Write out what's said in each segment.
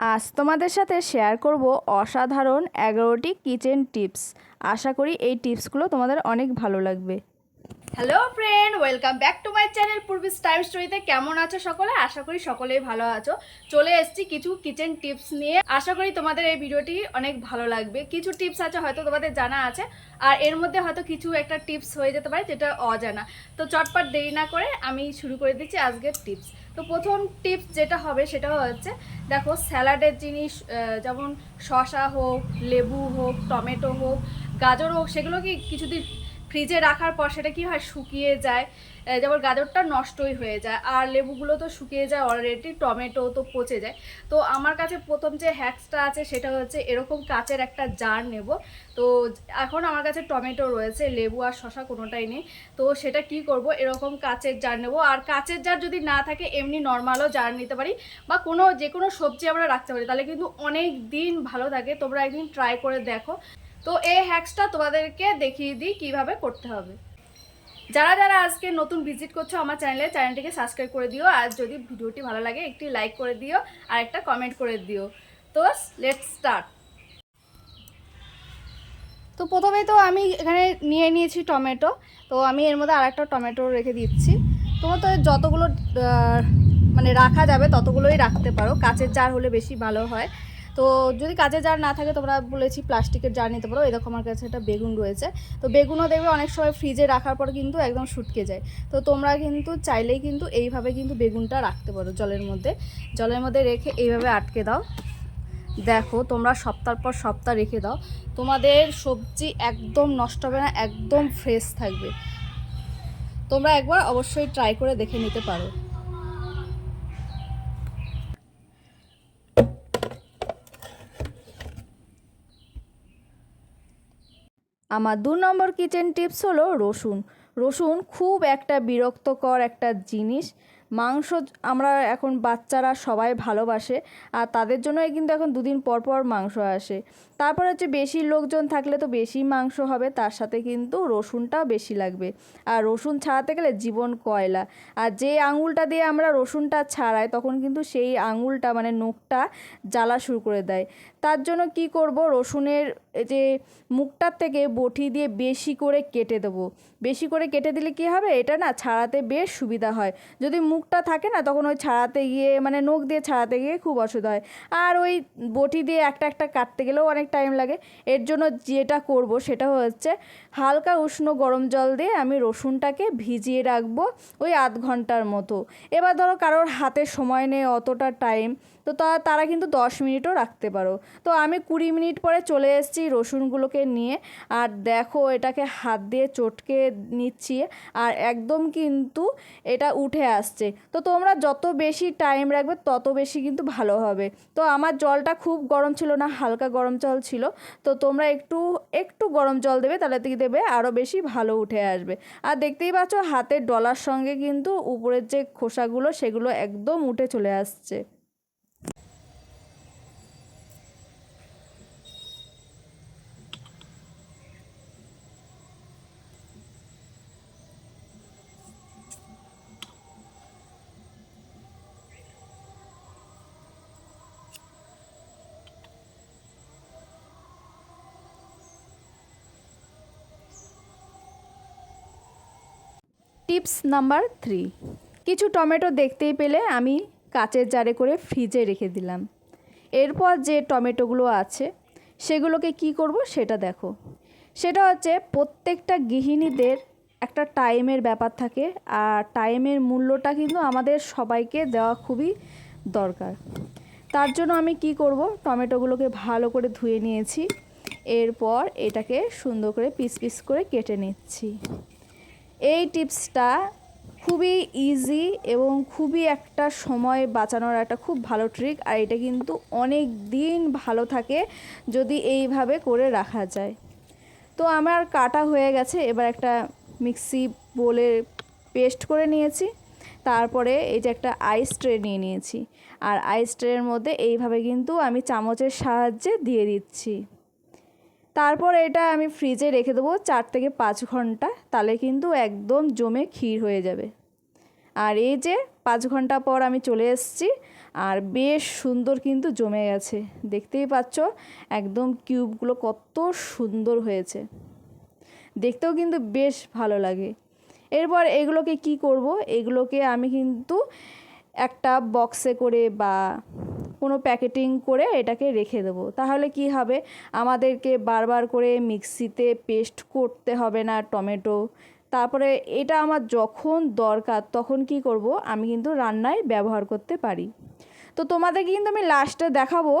আজ তোমাদের সাথে শেয়ার করব অসাধারণ এগারোটি কিচেন টিপস আশা করি এই টিপসগুলো তোমাদের অনেক ভালো লাগবে। Hello friend welcome back to my channel পূর্বিস time স্টোরিতে কেমন আছো সকলে? আশা করি সকলেই ভালো আছো। চলে এসেছি কিছু কিচেন টিপস নিয়ে। আশা করি তোমাদের এই ভিডিওটি অনেক ভালো লাগবে। কিছু টিপস আছে হয়তো তোমাদের জানা আছে, আর এর মধ্যে হয়তো কিছু একটা টিপস হয়ে যেতে পারে যেটা অজানা। তো চটপট দেরি না করে আমি শুরু করে দিচ্ছি আজকের টিপস তো প্রথম টিপস যেটা হবে সেটা হচ্ছে, দেখো স্যালাডের জিনিস যেমন শশা হোক, লেবু হোক, টমেটো হোক, গাজর হোক সেগুলো কি কিছুদিন ফ্রিজে রাখার পর সেটা কী হয় শুকিয়ে যায়। যেমন গাজরটা নষ্টই হয়ে যায়, আর লেবুগুলো তো শুকিয়ে যায় অলরেডি টমেটো তো পচে যায়। তো আমার কাছে প্রথম যে হ্যাক্সটা আছে সেটা হচ্ছে এরকম কাচের একটা জার নেব। তো এখন আমার কাছে টমেটো রয়েছে, লেবু আর শশা কোনোটাই নেই। তো সেটা কি করব? এরকম কাচের জার নেব। আর কাচের জার যদি না থাকে, এমনি নর্মালও জার নিতে পারি। বা কোনো, যে কোনো সবজি আমরা রাখতে পারি, তাহলে কিন্তু অনেক দিন ভালো থাকে। তোমরা একদিন ট্রাই করে দেখো। তো এই হ্যাক্সটা তোমাদেরকে দেখিয়ে দিই কীভাবে করতে হবে। যারা যারা আজকে নতুন ভিজিট করছ আমার চ্যানেলে, চ্যানেলটিকে সাবস্ক্রাইব করে দিও। আর যদি ভিডিওটি ভালো লাগে, একটি লাইক করে দিও আর একটা কমেন্ট করে দিও। তো লেট স্টার্ট তো প্রথমেই তো আমি এখানে নিয়ে নিয়েছি টমেটো। তো আমি এর মধ্যে আর একটা টমেটো রেখে দিচ্ছি। তোমার তো যতগুলো মানে রাখা যাবে ততগুলোই রাখতে পারো। কাচের চার হলে বেশি ভালো হয়। তো যদি কাচের জার না থাকে, তোমরা বলেছি প্লাস্টিকের জার নিতে পারো। এরকম আমার কাছে একটা বেগুন রয়েছে। তো বেগুনও দেখবে অনেক সময় ফ্রিজে রাখার পর কিন্তু একদম শুটকে যায়। তো তোমরা কিন্তু চাইলেই কিন্তু এইভাবে কিন্তু বেগুনটা রাখতে পারো জলের মধ্যে। জলের মধ্যে রেখে এইভাবে আটকে দাও। দেখো, তোমরা সপ্তাহ পর সপ্তাহ রেখে দাও। তোমাদের সবজি একদম নষ্ট হবে না, একদম ফ্রেশ থাকবে। তোমরা একবার অবশ্যই ট্রাই করে দেখে নিতে পারো। আমার দু নম্বর কিচেন টিপস হলো রসুন। রসুন খুব একটা বিরক্তকর একটা জিনিস। মাংস আমরা এখন বাচ্চারা সবাই ভালোবাসে আর তাদের জন্যই কিন্তু এখন দুদিন পর পর মাংস আসে। তারপর হচ্ছে বেশি লোকজন থাকলে তো বেশি মাংস হবে, তার সাথে কিন্তু রসুনটাও বেশি লাগবে। আর রসুন ছাড়াতে গেলে জীবন কয়লা। আর যে আঙুলটা দিয়ে আমরা রসুনটা ছাড়াই, তখন কিন্তু সেই আঙুলটা মানে নখটা জ্বালা শুরু করে দেয়। তার জন্য কি করব? রসুনের যে মুখটার থেকে বটি দিয়ে বেশি করে কেটে দেবো। বেশি করে কেটে দিলে কি হবে? এটা না ছাড়াতে বেশ সুবিধা হয়। যদি মুখটা থাকে না, তখন ওই ছাড়াতে গিয়ে মানে নখ দিয়ে ছাড়াতে গিয়ে খুব অসুবিধা হয়। আর ওই বটি দিয়ে একটা একটা কাটতে গেলেও অনেক টাইম লাগে। এর জন্য যেটা করব সেটা হচ্ছে হালকা উষ্ণ গরম জল দিয়ে আমি রসুনটাকে ভিজিয়ে রাখব ওই আধ ঘণ্টার মতো। এবার ধরো কারোর হাতে সময় নেই অতটা টাইম তো তারা কিন্তু দশ মিনিটও রাখতে পারো। তো আমি কুড়ি মিনিট পরে চলে এসেছি রসুনগুলোকে নিয়ে। আর দেখো, এটাকে হাত দিয়ে চটকে নিচ্ছি। আর একদম কিন্তু এটা উঠে আসছে। তো তোমরা যত বেশি টাইম রাখবে, তত বেশি কিন্তু ভালো হবে। তো আমার জলটা খুব গরম ছিল না, হালকা গরম জল ছিল। তো তোমরা একটু একটু গরম জল দেবে, তাহলে থেকে দেবে আরও বেশি ভালো উঠে আসবে। আর দেখতেই পাচ্ছ, হাতের ডলার সঙ্গে কিন্তু উপরের যে খোসাগুলো, সেগুলো একদম উঠে চলে আসছে। Tips number three. কিছু টমেটো দেখতেই পেলে আমি কাচের জারে করে ফ্রিজে রেখে দিলাম। এরপর যে টমেটোগুলো আছে, সেগুলোকে কি করব সেটা দেখো। সেটা হচ্ছে প্রত্যেকটা গৃহিণীদের একটা টাইমের ব্যাপার থাকে আর টাইমের মূল্যটা কিন্তু আমাদের সবাইকে দেওয়া খুবই দরকার। তার জন্য আমি কি করব, টমেটোগুলোকে ভালো করে ধুয়ে নিয়েছি। এরপর এটাকে সুন্দর করে পিস পিস করে কেটে নিচ্ছি। এই টিপসটা খুবই ইজি এবং খুবই একটা সময় বাঁচানোর একটা খুব ভালো ট্রিক আর এটা কিন্তু অনেক দিন ভালো থাকে যদি এইভাবে করে রাখা যায়। তো আমার কাটা হয়ে গেছে, এবার একটা মিক্সি বোলে পেস্ট করে নিয়েছি, তারপরে এই যে একটা আইস ট্রে নিয়ে নিয়েছি, আর আইস ট্রের মধ্যে এইভাবে কিন্তু আমি চামচের সাহায্যে দিয়ে দিচ্ছি। তারপর এটা আমি ফ্রিজে রেখে দেবো চার থেকে পাঁচ ঘণ্টা, তাহলে কিন্তু একদম জমে ক্ষীর হয়ে যাবে। আর এই যে পাঁচ ঘণ্টা পর আমি চলে এসেছি, আর বেশ সুন্দর কিন্তু জমে গেছে। দেখতেই পাচ্ছ, একদম কিউবগুলো কত সুন্দর হয়েছে। দেখতেও কিন্তু বেশ ভালো লাগে। এরপর এগুলোকে কি করব? এগুলোকে আমি কিন্তু একটা বক্সে করে বা কোনো প্যাকেটিং করে এটাকে রেখে দেবো। তাহলে কি হবে? আমাদেরকে বারবার করে মিক্সিতে পেস্ট করতে হবে না টমেটো। তারপরে এটা আমার যখন দরকার, তখন কি করব? আমি কিন্তু রান্নায় ব্যবহার করতে পারি। তো তোমাদেরকে কিন্তু আমি লাস্টে দেখাবো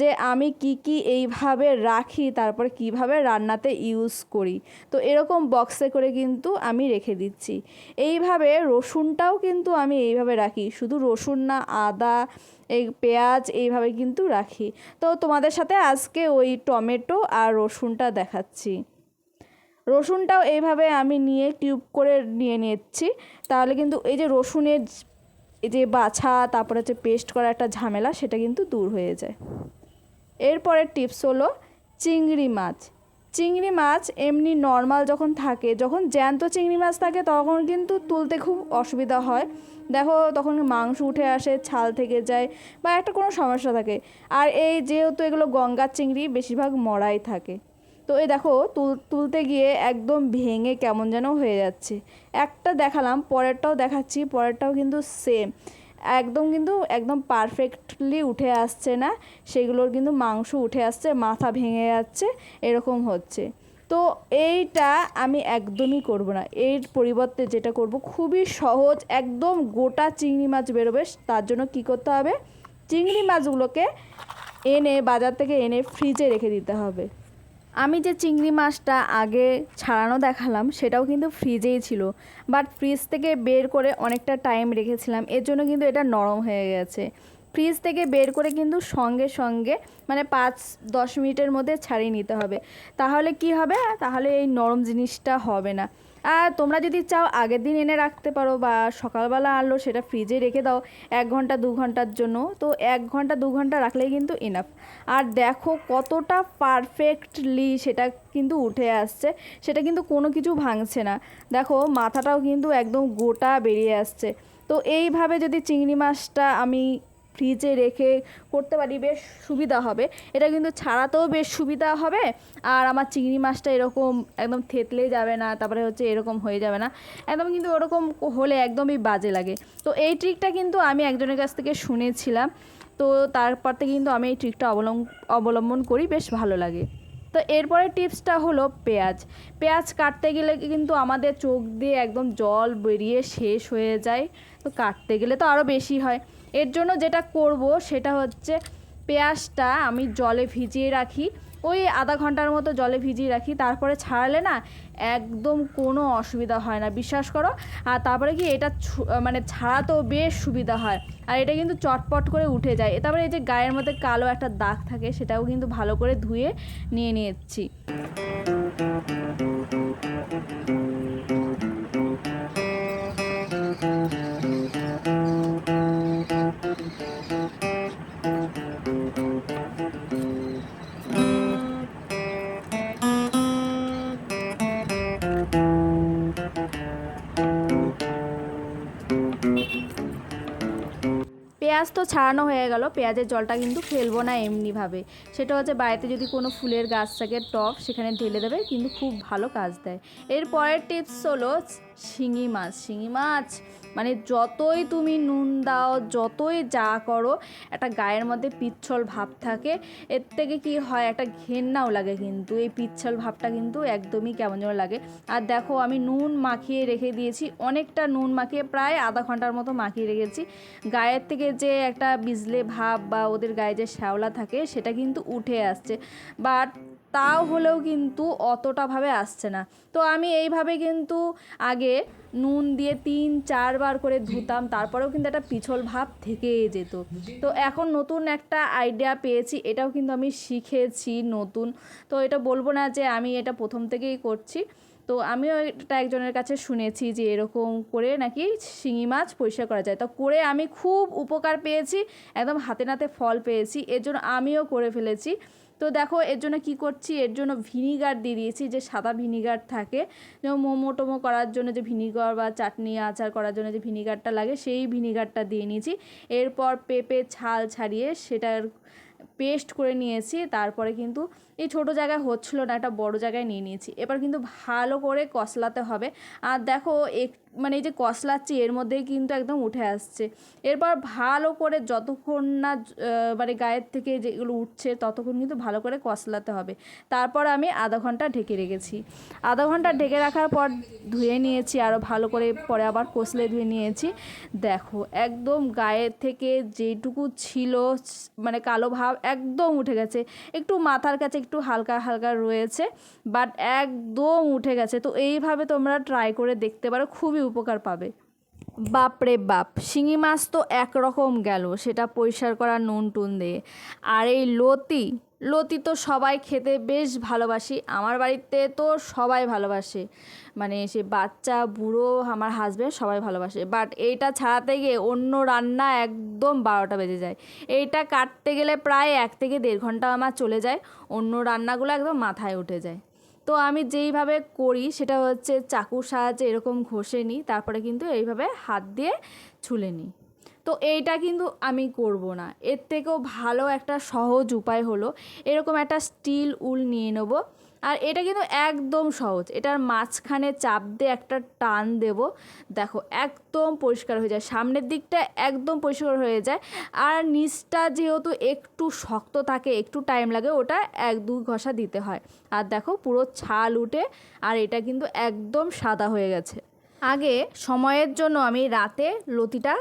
যে আমি কি কি এইভাবে রাখি, তারপর কীভাবে রান্নাতে ইউজ করি। তো এরকম বক্সে করে কিন্তু আমি রেখে দিচ্ছি। এইভাবে রসুনটাও কিন্তু আমি এইভাবে রাখি। শুধু রসুন না, আদা, এই পেঁয়াজ এইভাবে কিন্তু রাখি। তো তোমাদের সাথে আজকে ওই টমেটো আর রসুনটা দেখাচ্ছি। রসুনটাও এইভাবে আমি নিয়ে টিউব করে নিয়ে নিচ্ছি। তাহলে কিন্তু এই যে রসুনের যে বাছা, তারপরে হচ্ছে পেস্ট করা একটা ঝামেলা, সেটা কিন্তু দূর হয়ে যায়। এরপরের টিপস হলো চিংড়ি মাছ। চিংড়ি মাছ এমনি নর্মাল যখন থাকে, যখন জ্যান্ত চিংড়ি মাছ থাকে, তখন কিন্তু তুলতে খুব অসুবিধা হয়। দেখো, তখন মাংস উঠে আসে, ছাল থেকে যায়, বা একটা কোনো সমস্যা থাকে। আর এই যেহেতু এগুলো গঙ্গার চিংড়ি, বেশিরভাগ মরাই থাকে। তো এই দেখো, তুল, তুলতে গিয়ে একদম ভেঙে কেমন যেন হয়ে যাচ্ছে। একটা দেখালাম, পরেরটাও দেখাচ্ছি, পরেরটাও কিন্তু সেম একদম কিন্তু একদম পারফেক্টলি উঠে আসছে না, সেগুলোর কিন্তু মাংস উঠে আসছে, মাথা ভেঙে যাচ্ছে, এরকম হচ্ছে। তো এইটা আমি একদমই করব না, এর পরিবর্তে যেটা করব, খুবই সহজ, একদম গোটা চিংড়ি মাছ বেরোবে, তার জন্য কি করতে হবে? চিংড়ি মাছগুলোকে এনে, বাজার থেকে এনে ফ্রিজে রেখে দিতে হবে। আমি যে চিংড়ি মাছটা আগে ছাড়ানো দেখালাম, সেটাও কিন্তু ফ্রিজেই ছিল। বাট ফ্রিজ থেকে বের করে অনেকটা টাইম রেখেছিলাম, এর জন্য কিন্তু এটা নরম হয়ে গেছে। ফ্রিজ থেকে বের করে কিন্তু সঙ্গে সঙ্গে মানে পাঁচ, দশ মিনিটের মধ্যে ছাড়িয়ে নিতে হবে। তাহলে কি হবে? তাহলে এই নরম জিনিসটা হবে না। আর তোমরা যদি চাও আগের দিন এনে রাখতে পারো বা সকালবেলা আনলো সেটা ফ্রিজে রেখে দাও এক ঘণ্টা, দু ঘণ্টার জন্য। তো এক ঘণ্টা, দু ঘণ্টা রাখলেই কিন্তু ইনাফ আর দেখো কতটা পারফেক্টলি সেটা কিন্তু উঠে আসছে, সেটা কিন্তু কোনো কিছু ভাঙছে না। দেখো মাথাটাও কিন্তু একদম গোটা বেরিয়ে আসছে। তো এইভাবে যদি চিংড়ি মাছটা আমি ফ্রিজে রেখে করতে পারি, বেশ সুবিধা হবে। এটা কিন্তু ছাড়াতেও বেশ সুবিধা হবে। আর আমার চিংড়ি মাছটা এরকম একদম থেতলে যাবে না, তারপরে হচ্ছে এরকম হয়ে যাবে না। একদম কিন্তু ওরকম হলে একদমই বাজে লাগে। তো এই ট্রিকটা কিন্তু আমি একজনের কাছ থেকে শুনেছিলাম। তো তারপর থেকে কিন্তু আমি এই ট্রিকটা অবলম্বন করি, বেশ ভালো লাগে। তো এরপরে টিপসটা হলো পেঁয়াজ। পেঁয়াজ কাটতে গেলে কিন্তু আমাদের চোখ দিয়ে একদম জল বেরিয়ে শেষ হয়ে যায়। তো কাটতে গেলে তো আরও বেশি হয়। এর জন্য যেটা করব সেটা হচ্ছে পেঁয়াজটা আমি জলে ভিজিয়ে রাখি। ওই আধা ঘণ্টার মতো জলে ভিজিয়ে রাখি, তারপরে ছাড়ালে না একদম কোনো অসুবিধা হয় না, বিশ্বাস করো। আর তারপরে কি এটা মানে ছাড়াতেও বেশ সুবিধা হয়। আর এটা কিন্তু চটপট করে উঠে যায়। তারপরে এই যে গায়ের মধ্যে কালো একটা দাগ থাকে, সেটাও কিন্তু ভালো করে ধুয়ে নিয়ে নিয়েছি। তো ছাড়ানো হয়ে গেল, পেঁয়াজের জলটা কিন্তু ফেলব না এমনিভাবে। সেটা হচ্ছে বাড়িতে যদি কোনো ফুলের গাছ থাকে টপ সেখানে ঢেলে দেবে, কিন্তু খুব ভালো কাজ দেয়। এর পরের টিপস হলো শিঙি মাছ শিঙি মাছ। মানে যতই তুমি নুন দাও, যতই যা করো, একটা গায়ের মধ্যে পিচ্ছল ভাব থাকে। এর থেকে কি হয়, একটা ঘেন্নাও লাগে কিন্তু। এই পিচ্ছল ভাবটা কিন্তু একদমই কেমন যেন লাগে। আর দেখো, আমি নুন মাখিয়ে রেখে দিয়েছি, অনেকটা নুন মাখিয়ে, প্রায় আধা ঘণ্টার মতো মাখিয়ে রেখেছি। গায়ের থেকে যে একটা বিজলে ভাব বা ওদের গায়ে যে শ্যাওলা থাকে, সেটা কিন্তু উঠে আসছে। বাট তাও হলেও কিন্তু অতটাভাবে আসছে না। তো আমি এইভাবে কিন্তু আগে নুন দিয়ে তিন চারবার করে ধুতাম, তারপরেও কিন্তু একটা পিছল ভাব থেকেই যেত। তো এখন নতুন একটা আইডিয়া পেয়েছি, এটাও কিন্তু আমি শিখেছি নতুন। তো এটা বলব না যে আমি এটা প্রথম থেকেই করছি। তো আমিও এটা একজনের কাছে শুনেছি যে এরকম করে নাকি শিঙি মাছ পরিষ্কার করা যায়। তো করে আমি খুব উপকার পেয়েছি, একদম হাতে নাতে ফল পেয়েছি, এর জন্য আমিও করে ফেলেছি। তো দেখো, এর জন্য কি করছি? এর জন্য ভিনিগার দিয়ে দিয়েছি, যে সাদা ভিনিগার থাকে। যেমন মোমো টোমো করার জন্য যে ভিনিগার বা চাটনি আচার করার জন্য যে ভিনিগারটা লাগে, সেই ভিনিগারটা দিয়ে নিয়েছি। এরপর পেঁপে ছাল ছাড়িয়ে সেটার পেস্ট করে নিয়েছি। তারপরে কিন্তু এই ছোটো জায়গায় হচ্ছিল না একটা বড় জায়গায় নিয়ে নিয়েছি। এবার কিন্তু ভালো করে কষলাতে হবে। আর দেখো এক মানে এই যে কষলাচ্ছি এর মধ্যেই কিন্তু একদম উঠে আসছে। এরপর ভালো করে যতক্ষণ না মানে গায়ের থেকে যেগুলো উঠছে, ততক্ষণ কিন্তু ভালো করে কষলাতে হবে। তারপর আমি আধা ঘণ্টা ঢেকে রেখেছি। আধা ঘণ্টা ঢেকে রাখার পর ধুয়ে নিয়েছি আরও ভালো করে পরে আবার কষলে ধুয়ে নিয়েছি। দেখো, একদম গায়ের থেকে যেটুকু ছিল মানে কালো ভাব একদম উঠে গেছে। একটু মাথার কাছে একটু হালকা হালকা রয়েছে বাট একদম উঠে গেছে। তো এইভাবে তোমরা ট্রাই করে দেখতে পারো, খুবই উপকার পাবে। বাপরে বাপ, শিঙি মাছ তো একরকম গেল, সেটা পরিষ্কার করা নুন টুন দিয়ে। আর এই লতি লতি তো সবাই খেতে বেশ ভালোবাসি, আমার বাড়িতে তো সবাই ভালোবাসে। মানে সে বাচ্চা, বুড়ো, আমার হাজব্যান্ড সবাই ভালোবাসে। বাট এইটা ছাড়াতে গিয়ে অন্য রান্না একদম বারোটা বেজে যায়। এইটা কাটতে গেলে প্রায় এক থেকে দেড় ঘণ্টা আমার চলে যায়, অন্য রান্নাগুলো একদম মাথায় উঠে যায়। তো আমি যেইভাবে করি সেটা হচ্ছে চাকুর সাহায্যে এরকম ঘষে নিই, তারপরে কিন্তু এইভাবে হাত দিয়ে ছুলে নিই। তো এইটা কিন্তু আমি করব না। এর থেকেও ভালো একটা সহজ উপায় হলো এরকম একটা স্টিল উল নিয়ে নেব। আর এটা কিন্তু একদম সহজ। এটার মাঝখানে চাপ দিয়ে একটা টান দেব। দেখো, একদম পরিষ্কার হয়ে যায়। সামনের দিকটা একদম পরিষ্কার হয়ে যায়। আর নিচটা যেহেতু একটু শক্ত থাকে, একটু টাইম লাগে, ওটা এক দু ঘষা দিতে হয়। আর দেখো, পুরো ছাল উঠে, আর এটা কিন্তু একদম সাদা হয়ে গেছে। আগে সময়ের জন্য আমি রাতে লতিটা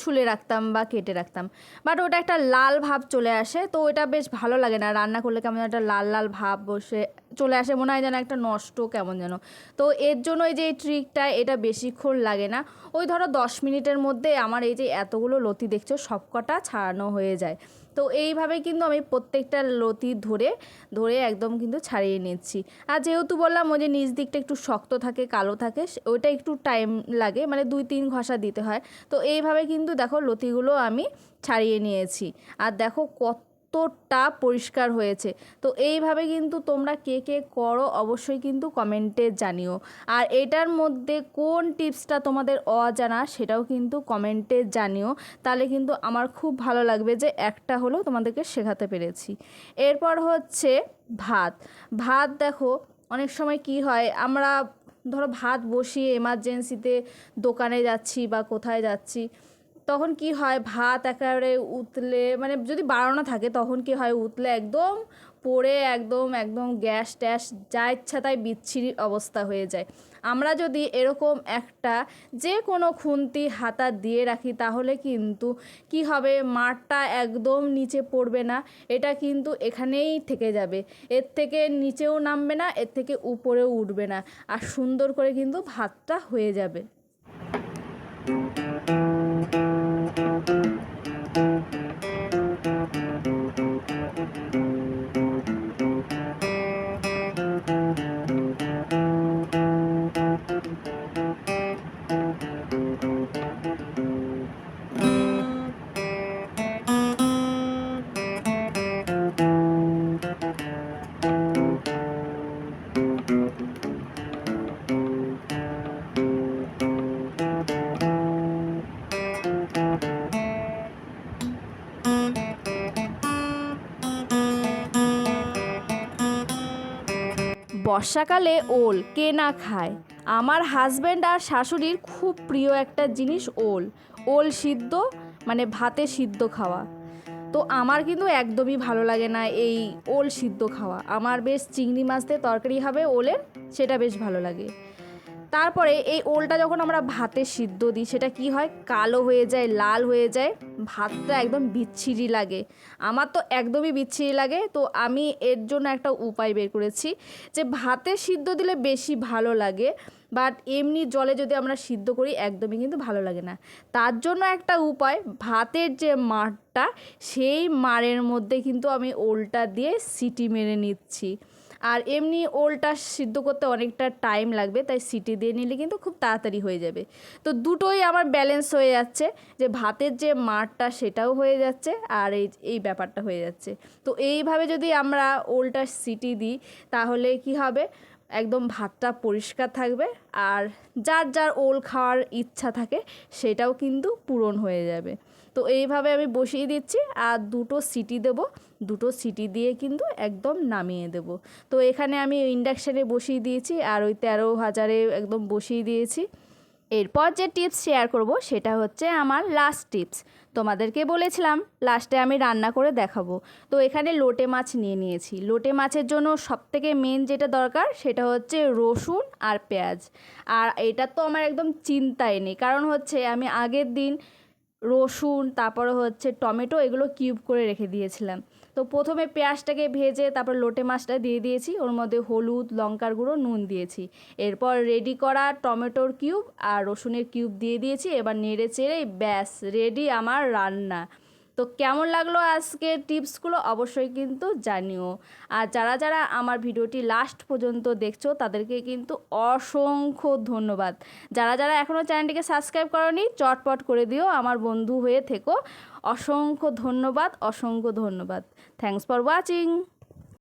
ছুলে রাখতাম বা কেটে রাখতাম। বাট ওটা একটা লাল ভাব চলে আসে, তো ওটা বেশ ভালো লাগে না। রান্না করলে কেমন একটা লাল লাল ভাব বসে, চলে আসে, মনে হয় যেন একটা নষ্ট কেমন যেন। তো এর জন্য এই যে এই ট্রিকটা এটা বেশিক্ষণ লাগে না। ওই ধরো দশ মিনিটের মধ্যে আমার এই যে এতগুলো লতি দেখছ, সবকটা ছাড়ানো হয়ে যায়। তো এইভাবে কিন্তু আমি প্রত্যেকটা লতি ধরে ধরে একদম কিন্তু ছাড়িয়ে নিচ্ছি। আর যেহেতু বললাম ওই যে নিচ দিকটা একটু শক্ত থাকে, কালো থাকে ওইটা একটু টাইম লাগে মানে দুই তিন ঘষা দিতে হয়। তো এইভাবে কিন্তু দেখো লতিগুলো আমি ছাড়িয়ে নিয়েছি। আর দেখো কতটা পরিষ্কার হয়েছে। তো এইভাবে কিন্তু তোমরা কে কে করো অবশ্যই কিন্তু কমেন্টে জানিও। আর এটার মধ্যে কোন টিপসটা তোমাদের অজানা সেটাও কিন্তু কমেন্টে জানিও। তাহলে কিন্তু আমার খুব ভালো লাগবে যে একটা হলেও তোমাদেরকে শেখাতে পেরেছি। এরপর হচ্ছে ভাত। ভাত দেখো, অনেক সময় কি হয়, আমরা ধরো ভাত বসিয়ে এমার্জেন্সিতে দোকানে যাচ্ছি বা কোথায় যাচ্ছি তখন কি হয়? ভাত একেবারে উতলে মানে যদি বাড়ানো থাকে তখন কি হয়? উতলে একদম পড়ে একদম একদম গ্যাস ট্যাস যা ইচ্ছা তাই বিচ্ছিরি অবস্থা হয়ে যায়। আমরা যদি এরকম একটা যে কোনো খুন্তি হাতা দিয়ে রাখি তাহলে কিন্তু কি হবে? মাঠটা একদম নিচে পড়বে না। এটা কিন্তু এখানেই থেকে যাবে। এর থেকে নিচেও নামবে না, এর থেকে উপরেও উঠবে না। আর সুন্দর করে কিন্তু ভাতটা হয়ে যাবে। Thank you. বর্ষাকালে ওল কে না খায়? আমার হাজব্যান্ড আর শাশুড়ির খুব প্রিয় একটা জিনিস ওল। ওল সিদ্ধ মানে ভাতে সিদ্ধ খাওয়া। তো আমার কিন্তু একদমই ভালো লাগে না এই ওল সিদ্ধ খাওয়া। আমার বেশ চিংড়ি মাছ দিয়ে তরকারি হবে ওলের, সেটা বেশ ভালো লাগে। তারপরে এই ওলটা যখন আমরা ভাতে সিদ্ধ দিই, সেটা কি হয়? কালো হয়ে যায়, লাল হয়ে যায়। ভাতটা একদম বিচ্ছিরি লাগে। আমার তো একদমই বিচ্ছিরি লাগে, তো আমি এর জন্য একটা উপায় বের করেছি যে ভাতে সিদ্ধ দিলে বেশি ভালো লাগে, বাট এমনি জলে যদি আমরা সিদ্ধ করি, একদমই কিন্তু ভালো লাগে না। তার জন্য একটা উপায়, ভাতের যে মাড়টা, সেই মাড়ের মধ্যে কিন্তু আমি ওলটা দিয়ে সিটি মেরে নিচ্ছি। আর এমনি ওলটা সিদ্ধ করতে অনেকটা টাইম লাগবে, তাই সিটি দিয়ে নিলে কিন্তু খুব তাড়াতাড়ি হয়ে যাবে। তো দুটোই আমার ব্যালেন্স হয়ে যাচ্ছে, যে ভাতের যে মারটা সেটাও হয়ে যাচ্ছে আর এই এই ব্যাপারটা হয়ে যাচ্ছে। তো এইভাবে যদি আমরা ওলটা সিটি দিই, তাহলে কি হবে? একদম ভাতটা পরিষ্কার থাকবে আর যার যার ওল খাওয়ার ইচ্ছা থাকে, সেটাও কিন্তু পূরণ হয়ে যাবে। তো এইভাবে আমি বসিয়ে দিচ্ছি আর দুটো সিটি দেবো। দুটো সিটি দিয়ে কিন্তু একদম নামিয়ে দেবো। তো এখানে আমি ইন্ডাকশানে বসিয়ে দিয়েছি আর ওই তেরো হাজারে একদম বসিয়ে দিয়েছি। এরপর যে টিপস শেয়ার করব সেটা হচ্ছে আমার লাস্ট টিপস তোমাদেরকে বলেছিলাম লাস্টে আমি রান্না করে দেখাবো। তো এখানে লোটে মাছ নিয়ে নিয়েছি। লোটে মাছের জন্য সবথেকে মেন যেটা দরকার সেটা হচ্ছে রসুন আর পেঁয়াজ। আর এটা তো আমার একদম চিন্তাই নেই। কারণ হচ্ছে আমি আগের দিন রসুন, তারপরে হচ্ছে টমেটো, এগুলো কিউব করে রেখে দিয়েছিলাম। তো প্রথমে পেঁয়াজটাকে ভেজে, তারপর লোটে মাছটা দিয়ে দিয়েছি, ওর মধ্যে হলুদ, লঙ্কার গুঁড়ো, নুন দিয়েছি। এরপর রেডি করা টমেটোর কিউব আর রসুনের কিউব দিয়ে দিয়েছি, এবার নেড়ে চেড়ে ব্যাস রেডি আমার রান্না। তো কেমন লাগল আজকে টিপসগুলো অবশ্যই কিন্তু জানিও। আর যারা যারা আমার ভিডিওটি লাস্ট পর্যন্ত দেখছ, তাদেরকে কিন্তু অসংখ্য ধন্যবাদ। যারা যারা এখনও চ্যানেলটিকে সাবস্ক্রাইব করনি, চটপট করে দিও, আমার বন্ধু হয়ে থেকো। অসংখ্য ধন্যবাদ অসংখ্য ধন্যবাদ। Thanks for watching